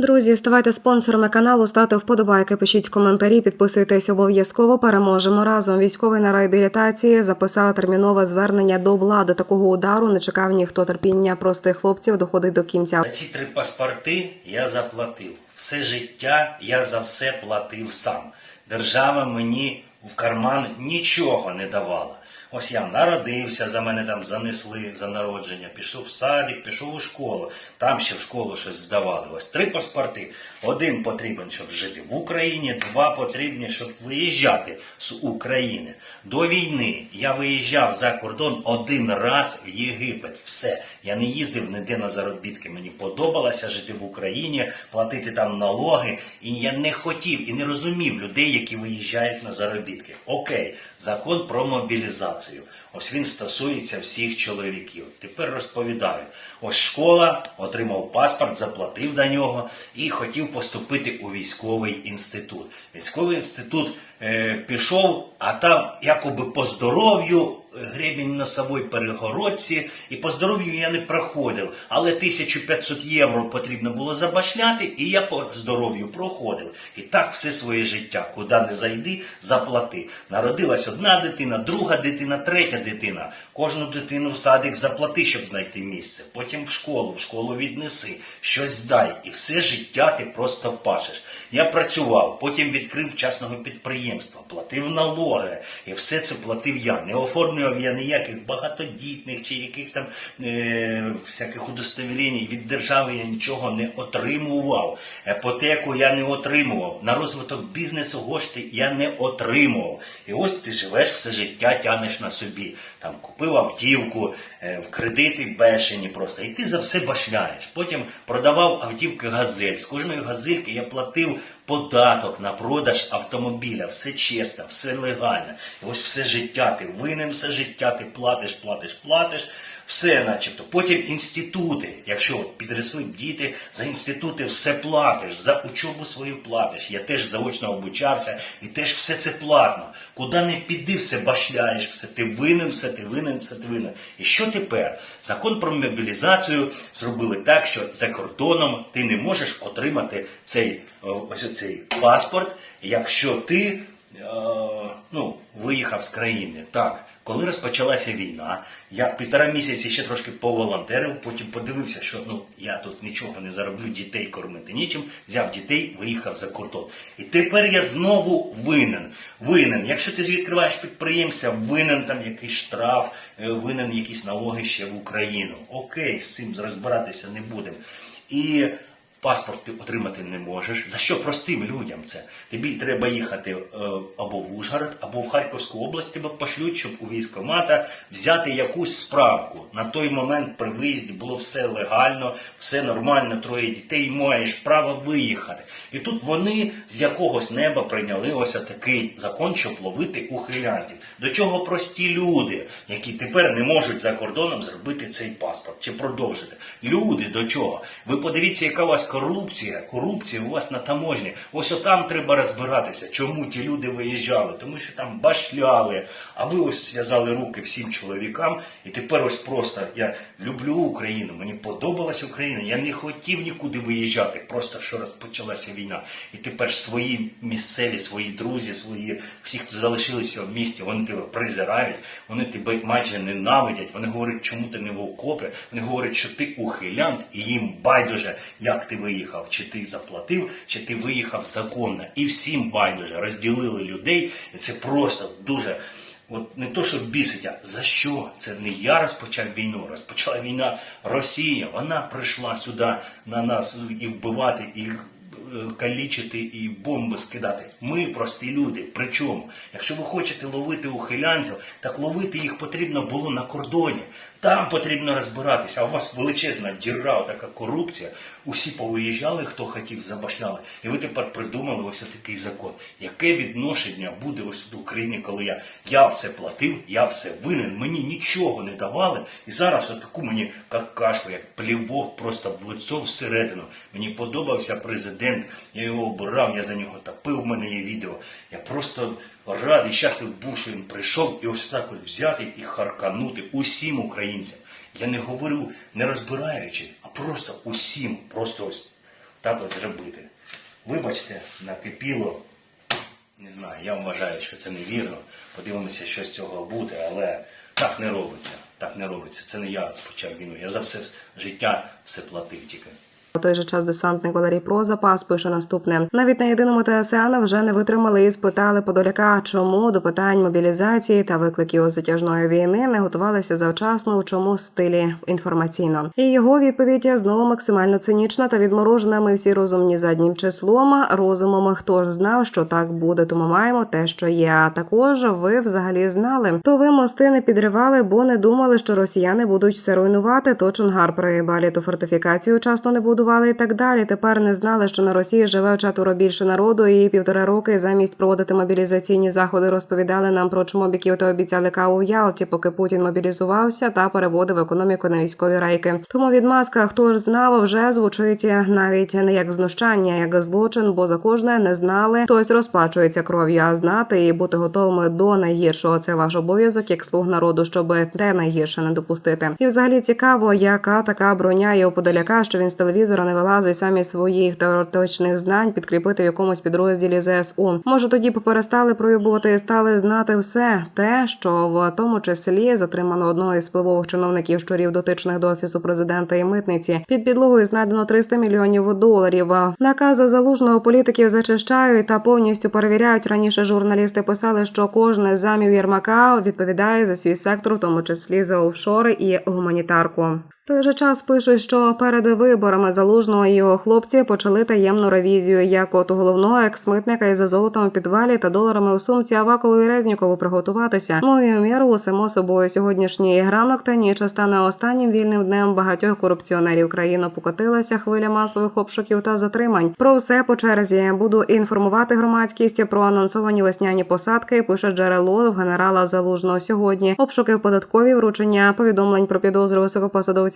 Друзі, ставайте спонсорами каналу, ставте вподобайки, пишіть коментарі, підписуйтесь обов'язково. Переможемо разом. Військовий на реабілітації записав термінове звернення до влади. Такого удару не чекав ніхто терпіння простих хлопців доходить до кінця. Ці три паспорти я заплатив. Все життя я за все платив сам. Держава мені в карман нічого не давала. Ось я народився, за мене там занесли за народження, пішов в садик, пішов у школу. Там ще в школу щось здавали. Ось три паспорти. Один потрібен, щоб жити в Україні, два потрібні, щоб виїжджати з України. До війни я виїжджав за кордон один раз в Єгипет. Все. Я не їздив ніде на заробітки. Мені подобалося жити в Україні, платити там налоги. І я не хотів і не розумів людей, які виїжджають на заробітки. Окей, закон про мобілізацію. to Ось він стосується всіх чоловіків. Тепер розповідаю. Ось школа, отримав паспорт, заплатив до нього і хотів поступити у військовий інститут. Військовий інститут е, пішов, а там якоби по здоров'ю е, гребінь носової перегородці, і по здоров'ю я не проходив. Але 1500 євро потрібно було забашляти, і я по здоров'ю проходив. І так все своє життя, куди не зайди, заплати. Народилась одна дитина, друга дитина, третя дитина. Кожну дитину в садик заплати, щоб знайти місце. Потім в школу, в школу віднеси, щось здай. І все життя ти просто пашеш. Я працював, потім відкрив частного підприємства, платив налоги. І все це платив я. Не оформлював я ніяких багатодітних чи якихось там е, всяких удостовірень. Від держави я нічого не отримував. Епотеку я не отримував. На розвиток бізнесу гошти я не отримував. І ось ти живеш все життя, тянеш на собі. Там купив автівку, е, в кредити бешені просто. І ти за все башляєш. Потім продавав автівки газель. З кожної газельки я платив податок на продаж автомобіля. Все чесно, все легально. І ось все життя ти винен, все життя ти платиш, платиш, платиш. Все начебто. Потім інститути. Якщо підросли б діти, за інститути все платиш, за учобу свою платиш. Я теж заочно обучався і теж все це платно. Куди не піди, все башляєш, все ти винен, все ти винен, все ти винен. І що тепер? Закон про мобілізацію зробили так, що за кордоном ти не можеш отримати цей ось цей паспорт, якщо ти е, ну, виїхав з країни. Так, коли розпочалася війна, я півтора місяці ще трошки поволонтерив, потім подивився, що ну я тут нічого не зароблю, дітей кормити нічим. Взяв дітей, виїхав за кордон. І тепер я знову винен. Винен. Якщо ти відкриваєш підприємство, винен там якийсь штраф, е, винен якісь налоги ще в Україну. Окей, з цим розбиратися не будемо. І Паспорт ти отримати не можеш. За що простим людям це? Тобі треба їхати е, або в Ужгород, або в Харківську область тебе пошлють, щоб у військкомата взяти якусь справку. На той момент при виїзді було все легально, все нормально, троє дітей, маєш право виїхати. І тут вони з якогось неба прийняли ось такий закон, щоб ловити ухилянтів. До чого прості люди, які тепер не можуть за кордоном зробити цей паспорт чи продовжити. Люди до чого? Ви подивіться, яка у вас корупція. Корупція у вас на таможні. Ось отам треба розбиратися, чому ті люди виїжджали, тому що там башляли. А ви ось зв'язали руки всім чоловікам, і тепер ось просто я люблю Україну. Мені подобалась Україна. Я не хотів нікуди виїжджати, просто що розпочалася війна. І тепер свої місцеві, свої друзі, свої всі, хто залишилися в місті, вони тебе презирають, вони тебе майже ненавидять. Вони говорять, чому ти не в окопі. Вони говорять, що ти ухилянт, і їм байдуже, як ти виїхав, чи ти заплатив, чи ти виїхав законно. І всім байдуже розділили людей. І це просто дуже. От не то, що бісить, за що? Це не я розпочав війну, розпочала війна Росія. Вона прийшла сюди на нас і вбивати, і калічити, і бомби скидати. Ми прості люди. Причому, якщо ви хочете ловити ухилянтів, так ловити їх потрібно було на кордоні. Там потрібно розбиратися. А у вас величезна діра, така корупція. Усі повиїжджали, хто хотів, забашляли. І ви тепер придумали ось такий закон. Яке відношення буде ось в Україні, коли я, я все платив, я все винен, мені нічого не давали. І зараз отаку мені какашку, як плівок просто в лицо всередину. Мені подобався президент, я його обирав, я за нього топив, в мене є відео. Я просто радий, щасливий був, що він прийшов і ось так от взяти і харканути усім українцям. Я не говорю не розбираючи, а просто усім, просто ось так от зробити. Вибачте, накипіло. Не знаю, я вважаю, що це невірно. Подивимося, що з цього буде, але так не робиться. Так не робиться. Це не я почав війну. Я за все життя все платив тільки. У той же час десантник Валерій Прозапас пише наступне: навіть на єдиному ТСН вже не витримали і спитали Подоляка, чому до питань мобілізації та викликів затяжної війни не готувалися завчасно, у чому стилі інформаційно. І його відповідь знову максимально цинічна та відморожена. Ми всі розумні заднім числом. Розумом хто ж знав, що так буде, тому маємо те, що є. А також ви взагалі знали. То ви мости не підривали, бо не думали, що росіяни будуть все руйнувати. То чунгар проїбалі, то фортифікацію вчасно не будували і так далі. Тепер не знали, що на Росії живе в четверо більше народу, і півтора роки замість проводити мобілізаційні заходи розповідали нам про чмобіків та обіцяли каву в Ялті, поки Путін мобілізувався та переводив економіку на військові рейки. Тому відмазка, хто ж знав, вже звучить навіть не як знущання, як злочин, бо за кожне не знали. Хтось розплачується кров'ю, а знати і бути готовими до найгіршого це ваш обов'язок як слуг народу, щоб те найгірше не допустити. І взагалі цікаво, яка така броня є у Подоляка, що він з телевізора не вилазить самі своїх теоретичних знань підкріпити в якомусь підрозділі ЗСУ. Може, тоді б перестали проюбувати і стали знати все те, що в тому числі затримано одного із впливових чиновників щурів дотичних до офісу президента і митниці. Під підлогою знайдено 300 мільйонів доларів. Накази залужного політиків зачищають та повністю перевіряють. Раніше журналісти писали, що кожне замів Єрмака відповідає за свій сектор, в тому числі за офшори і гуманітарку. Той же час пишуть, що перед виборами залужного його хлопці почали таємну ревізію, як от головного екс-митника із золотом у підвалі та доларами у сумці Авакову і Резнікову приготуватися. Мою міру само собою сьогоднішній ранок та ніч стане останнім вільним днем багатьох корупціонерів. Країна покотилася хвиля масових обшуків та затримань. Про все по черзі буду інформувати громадськість про анонсовані весняні посадки. Пише джерело генерала залужного сьогодні. Обшуки в податковій вручення повідомлень про підозру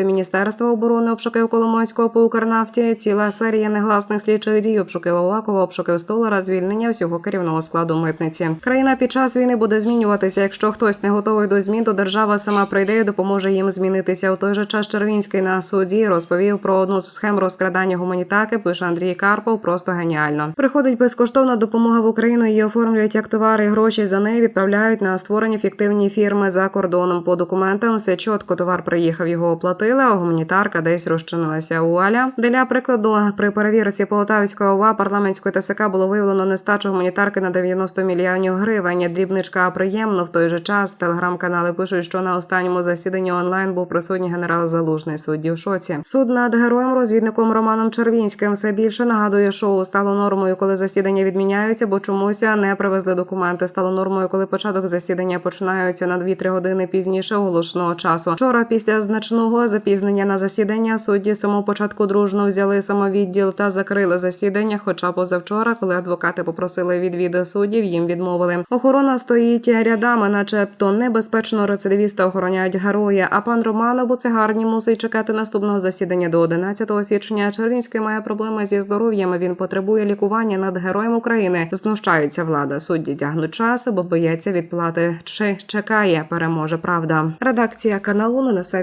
високопосадовця Міністерства оборони, обшуки в Коломойського по Укрнафті, ціла серія негласних слідчих дій, обшуки в Авакова, обшуки в Столара, звільнення всього керівного складу митниці. Країна під час війни буде змінюватися. Якщо хтось не готовий до змін, то держава сама прийде і допоможе їм змінитися. У той же час Червінський на суді розповів про одну з схем розкрадання гуманітарки. Пише Андрій Карпов. Просто геніально. Приходить безкоштовна допомога в Україну. Її оформлюють як товари. і Гроші за неї відправляють на створені фіктивні фірми за кордоном. По документам все чітко товар приїхав, його оплатили. А гуманітарка десь розчинилася. У Аля для прикладу при перевірці Полтавської ОВА парламентської ТСК було виявлено нестачу гуманітарки на 90 мільйонів гривень. Дрібничка приємно в той же час. Телеграм-канали пишуть, що на останньому засіданні онлайн був присутній генерал Залужний. Судді в шоці. Суд над героєм розвідником Романом Червінським все більше нагадує шоу. Стало нормою, коли засідання відміняються, бо чомусь не привезли документи. Стало нормою, коли початок засідання починаються на 2-3 години пізніше оголошеного часу. Вчора, після значного запізнення на засідання, судді самого початку дружно взяли самовідділ та закрили засідання. Хоча позавчора, коли адвокати попросили відвіди суддів, їм відмовили. Охорона стоїть рядами, начебто небезпечно рецидивіста охороняють герої. А пан Роман Буцегарні мусить чекати наступного засідання до 11 січня. Червінський має проблеми зі здоров'ям. Він потребує лікування над героєм України. Знущається влада. Судді тягнуть час, бо бояться відплати. Чи чекає, переможе правда. Редакція каналу не несе